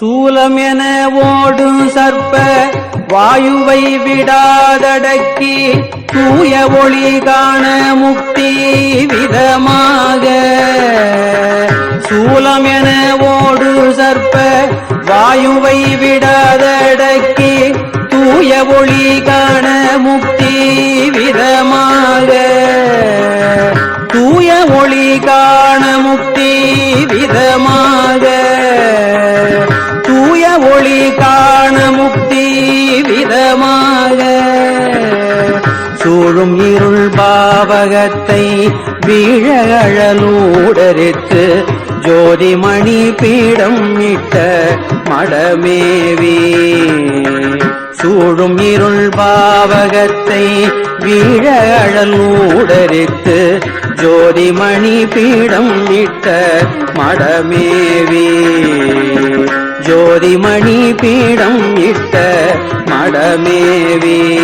சூலம் என ஓடும் சர்ப்ப வாயுவை விடாதடக்கி தூய ஒளி காண முக்தி விதமாக. சூலம் என ஓடு சர்ப்ப வாயுவை விடாதடக்கி தூய ஒளி காண முக்தி விதமாக. தூய ஒளி காண முக்தி விதமாக. சூழும் இருள் பாவகத்தை வீழகழலூடரித்து ஜோதிமணி பீடம் இட்ட மடமேவி. சூழும் இருள் பாவகத்தை வீழகழலூடரித்து ஜோதிமணி பீடம் இட்ட மடமேவி. ஜோதிமணி பீடம் இட்ட மடமேவி.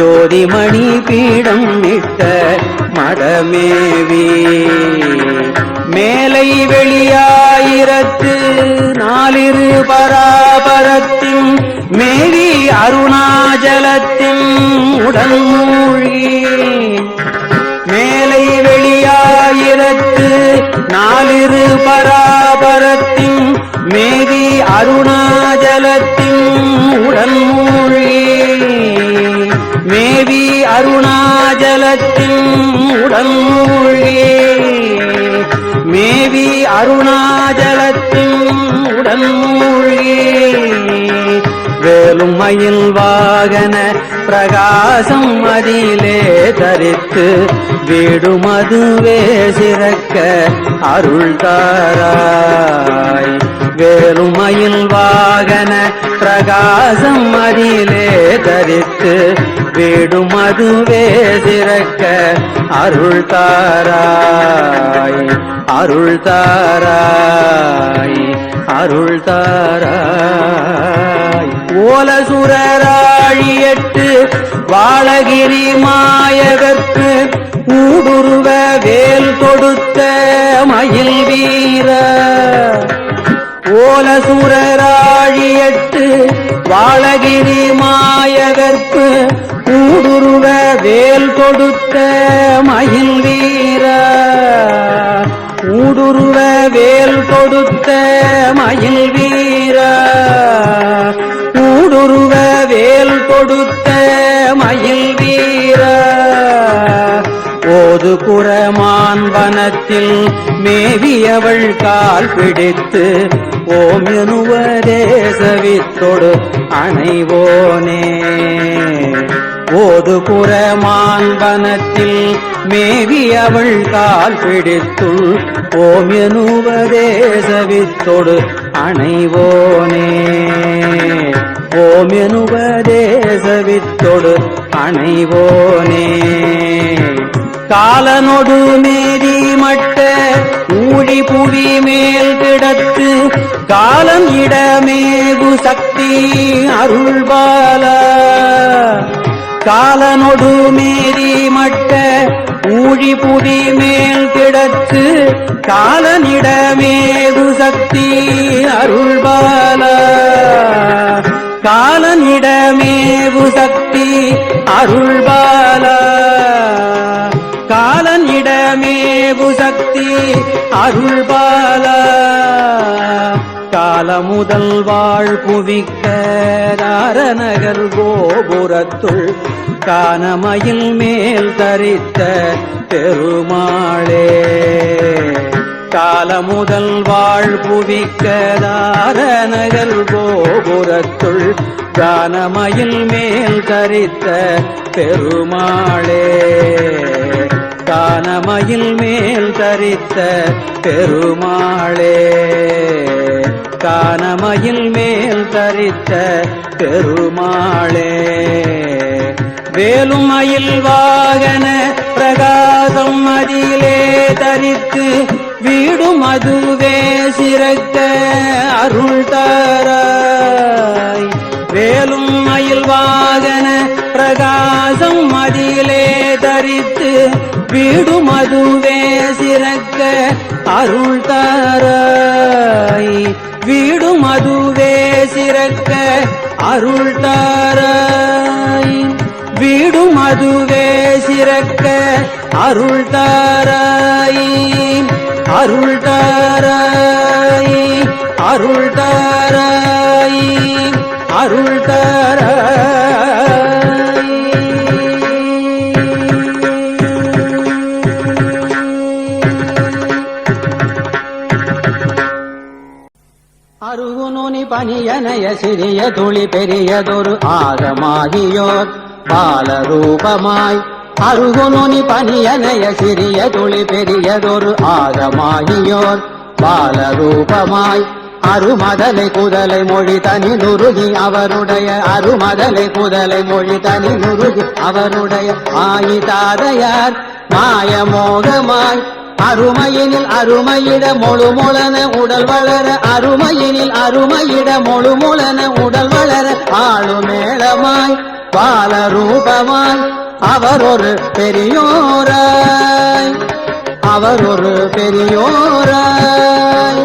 ஜோதிமணி பீடம் இட்ட மடமேவி மேலை வெளியாயிரத்து நாலிரு பராபரத்தின் மேவி அருணாச்சலத்தின் உடல் மூழ்கி. மேலை வெளியாயிரத்து நாலிரு பராபரத்தின் மேவி அருணாச்சலத்தின் உடல் மூழ்கி. மேவி அருணாஜலத்தின் உடல் மூழ்கி. மேவி அருணாஜலத்தின் உடல் மூழ்கி. வேலும் மயில் வாகன பிரகாசம் அதிலே தரித்து வீடும் அதுவே சிறக்க அருள் தாராய். வேலுமயில் வாகன பிரகாசம் அதிலே தரித்து வீடும் அதுவே சிறக்க அருள் தாராய். அருள் தாராய். அருள் தாராய் ஓலசுரராழியட்டு வாழகிரி மாயகற்கு ஊடுருவ வேல் தொடுத்த மயில் வீர. ஓலசுரராழியட்டு வாழகிரி மாயகற்கு ஊடுருவ வேல் கொடுத்த மயில் வீர. ஊடுருவ வேல் கொடுத்த மயில் கொடுத்த மயில் வீர ஓது புறமான் வனத்தில் மேவியவள் கால் பிடித்து ஓம் எனுவரே சவித்தொடு அணைவோனே. ஓது குரமான் வனத்தில் மேவியவள் கால் பிடித்துள் ஓம் எனுவரே சவித்தொடு அணைவோனே. ஓம் எனுவரே அணைவோனே. காலனொடு மேதி மட்ட ஊழி புவி மேல் கிடத்து காலம் இடமேகு சக்தி அருள்பால. காலனொடு மேதி மட்ட ஊழி புவி மேல் கிடத்து காலனிடமேகு சக்தி அருள்பால. காலனிடமேவு சக்தி அருள்பால. காலனிடமேவு சக்தி அருள்பால. கால முதல் வாழ் புவிக்க நகர் கோபுரத்துள் கானமயில் மேல் தரித்த பெருமாளே. கால முதல் வாழ் புவிக்கதார கோபுரத்துள் கானமயில் மேல் தரித்த பெருமாளே. கானமயில் மேல் தரித்த பெருமாளே. கானமயில் மேல் தரித்த பெருமாளே. வேலுமயில் வாகன பிரகாசம் அதிலே தரித்து வீடும் அதுவே சிறக்க அருள் தாராய். வேலும் மயில் வாகன பிரகாசம் மதியிலே தரித்து வீடும் அதுவே சிறக்க அருள் தாராய். வீடும் அதுவே சிறக்க அருள் தாராய். வீடும் அதுவே சிறக்க அருள் தாராயே. அருள் தாராயி அருள் தாராயி அருள் அருகுனி பணியனைய சிறிய துளி பெரியதொரு ஆகமாகியோர் பாலரூபமாய் அருகுனி பனியனைய சிறிய துளி பெரியதொரு ஆகமாகியோர். பாலரூபமாய் அருமதலை குதலை மொழி தனி நுருகி அவருடைய அருமதலை குதலை மொழி தனி நுருகி அவருடைய ஆயிதாதையார் மாயமோகமாய் அருமையினில் அருமையிட முழுமுளன உடல் வளர அருமையினில் அருமையிட முழுமுளன உடல் வளர ஆளுமேளமாய். பாலரூபமாய் அவர் ஒரு பெரியோராய் அவர் ஒரு பெரியோராய்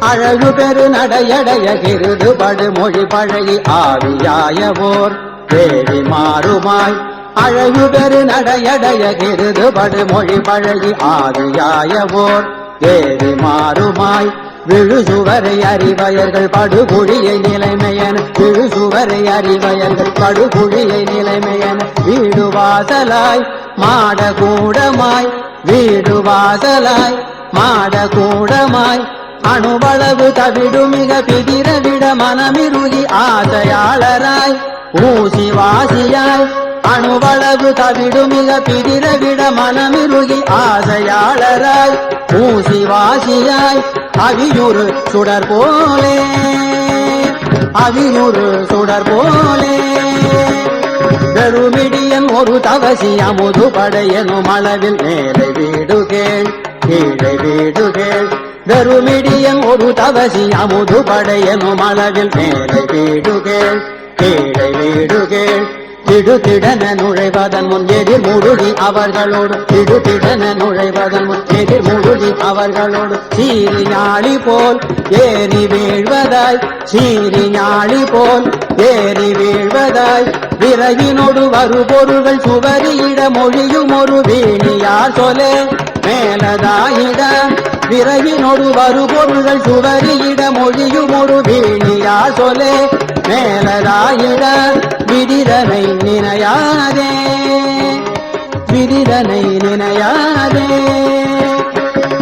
அழகு பெரு நடையடைய கிருது படுமொழி பழகி ஆவியாயவோர். தேவி மாறுமாய் அழகு பெரு நடையடைய கிருது படுமொழி பழகி ஆவியாயவோர். தேவி மாறுமாய் விழு சுவரை அறிவயர்கள் படுகுழியை நிலைமையன். விழு சுவரை அறிவயர்கள் படுகுழியை நிலைமையன். வீடு வாசலாய் மாட கூடமாய் வீடு வாசலாய் மாட கூடமாய் அணுவளவு தவிடு மிக பிதிர மனமிருகி ஆசையாளராய் ஊசி வாசியாய் அணுவளவு தவிடு மிக பிதிர மனமிருகி ஆசையாளராய் ஊசி வாசியாய் அவியுறு சுடர் போலே அவியுறு சுடர் போலே. பெருமிடியன் ஒரு தவசி அமுது படையனும் அளவில் மேலே வீடுகேள் கீழே வீடுகேள். வெறுமிடியம் ஒரு தவசி அமுது படையனும் அளவில் மேலே வீடுகேள் கீழே வீடு கேள் திடுதிடன நுழைவதன் முன் எதிர் முடுகி அவர்களோடு திடுதிடன நுழைவதன் முன் எதிர் முடுகி அவர்களோடு. சீரி ஞாழி போல் ஏறி வீழ்வதாய் சீரி ஞாழி போல் ஏறி வீழ்வதாய். விறகினோடு வரு பொருள்கள் சுவரியிட மொழியும் ஒரு வீணியார் சொலே மேலதாயிட விறகினோடு வருபொருள்கள் சுவரியிட மொழியும் ஒரு வீணியா சொலே மேலதாயிட விதிதனை நினையாதே. விதிதனை நினையாதே.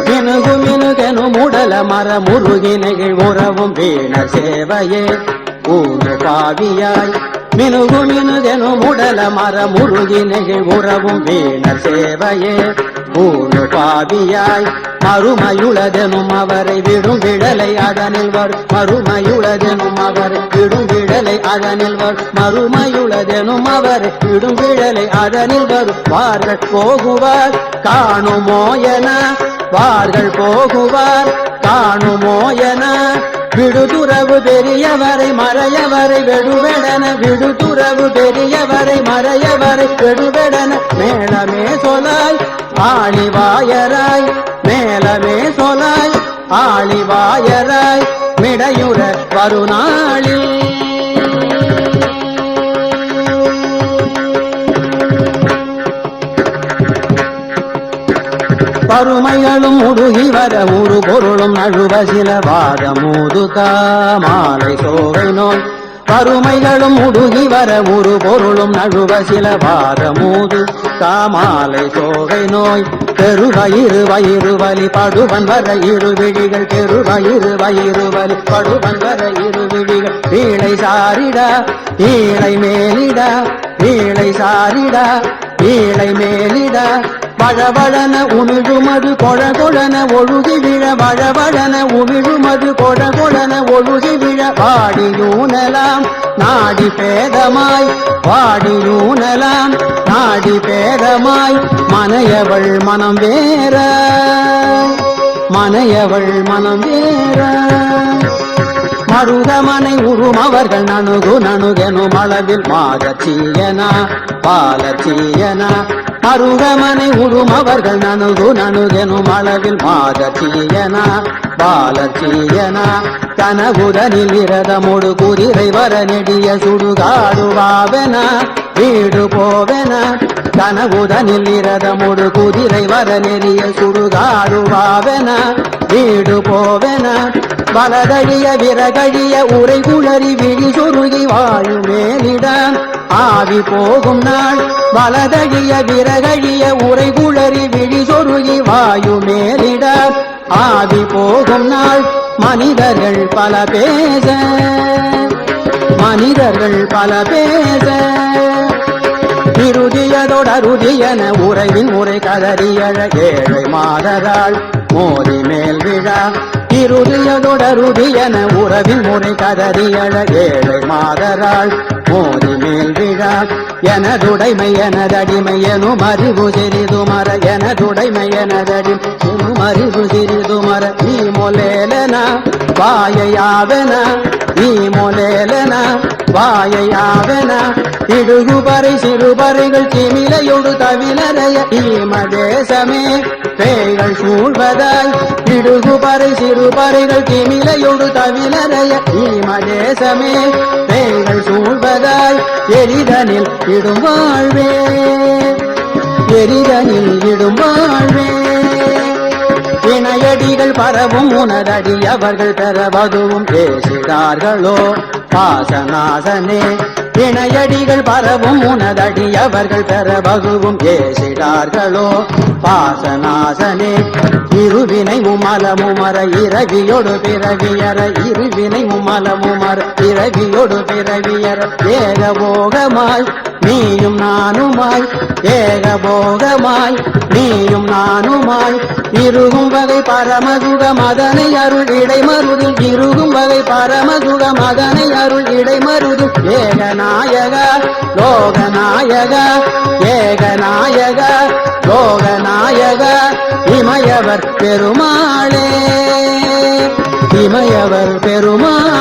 மினுகு மினுகெனு முடல மர முருகினைகள் உறவும் வீண சேவையே. ஊரு பாவியாய் மினுகு மினுகனு முடல மர முருகினைகள் உறவும் வீண சேவையே. ஊரு பாவியாய் மறுமையுளதெனும் அவரை விடும் விடலை அதனில் வரும் மறுமையுளதெனும் அவரை விடும் விடலை அதனில் வரும் மறுமையுளதெனும் அவரை விடும் விடலை அதனில் வரும் வார்கள் போகுவார் காணுமோ என. வார்கள் போகுவார் காணுமோ என. விடுதுறவு பெரியவரை மறையவரை வெடுவெடன. விடுதுறவு பெரியவரை மறையவரை வெடுவெடன. மேளமே சொலாய் ஆழிவாயராய் மேலமே சொலாய் ஆழிவாயராய் மிடையுற வருநாளில். பருமைகளும் முடுகி வர ஒரு பொருளும் நழுவ சில வாதமூது மாலை சோகை நோய் பருமைகளும் முடுகி வர ஒரு பொருளும் நழுவ சில வாரமூது. காமாலை சோகை நோய் பெருவயிறு வயிறு வலி படுவன் வர இரு விழிகள் பெருவயிறு வயிறு வலி படுவன் வர இரு விழிகள். வீழை சாரிடா ஈழை மேலிடா வீழை சாரிடா வீழை மேலிடா வழவழன உமிழுமது கொழகொழன ஒழுகி விழ வழவழன உமிழுமது கொழகொழன ஒழுகி விழ வாடியூனலாம் நாடி பேதமாய் வாடியூனலாம் நாடி பேதமாய் மனையவள் மனம் வேற. மனையவள் மனம் வேற. மருகமனை உருமவர்கள் நணுகு நணுகெனும் அளவில் மாதச்சீயனா பாலச்சீயனா. மருகமனை உருமவர்கள் நணுகு நணுகெனும் அளவில் மாதச்சீயனா பாலச்சீயனா. கனவுதனில் இரதமொடு குதிரை வர நெடிய சுடுகாடுவாவென வீடு போவென. கனவுதனில் இரதமொடு குதிரை வர நெறிய சுடுகாடுவாவென வீடு போவென வலதழிய விறகழிய உரை குளறி விழி சொருகி வாழும் மேலிடம் ஆவி போகும் நாள். வலதழிய விறகழிய உரை குளறி விழி சொருகி வாயு மேலிடம் ஆவி போகும் நாள். மனிதர்கள் பல பேச மனிதர்கள் பல பேச. இறுதியதோட அருதியன உறவின் உரை கதறியழ ஏழை மாதராள் மோதி மேல் விழா இறுதியதொடருதியன உறவின் முறை கதறியழ ஏழை மாதராள். மோதி மேல் விழா எனதுடைமை எனதடிமை எனும் அறிவு சிறிதுமர எனதுடைமை எனதடி எனும் அறிவு சிறிதுமர நீ மொலேலனா? வாயையாவன நீ மொலேலனா? வாயையாவென இடுகுபறை சிறுபறைகள் திமிலையொடு தவிலறைய இமதேசமே பேய்கள் சூழ்வதாய் இடுகுபறை சிறுபறைகள் திமிலையொடு தவிலறைய இமதேசமே பேய்கள் சூழ்வதாய் எரிதனில் இடும் வாழ்வே. எரிதனில் இடும் வாழ்வே. இணையடிகள் பரவும் உனதடி அவர்கள் பெறவதுவும் பேசினார்களோ. பாசநாசனே. இணையடிகள் பரவும் உனதடி அவர்கள் பெறவதுவும் பேசினார்களோ பாசநாசனே இருவினை உமலமுமர இரவியோடு பிறவியர இருவினை உமலமுமர இரவியோடு பிறவியற ஏகபோகமாய் நீயும் நானுமாய் ஏகபோகமாய். நீயும் நானுமாய் இருகும் வகை பரமசுக மதனை அருள் இடைமருதில் இருகும் வகை பரமசுக மதனை அருள் இடைமருதில் ஏகநாயக லோகநாயக ஏகநாயக லோகநாயக இமயவர் பெருமாளே. இமயவர் பெருமாள்.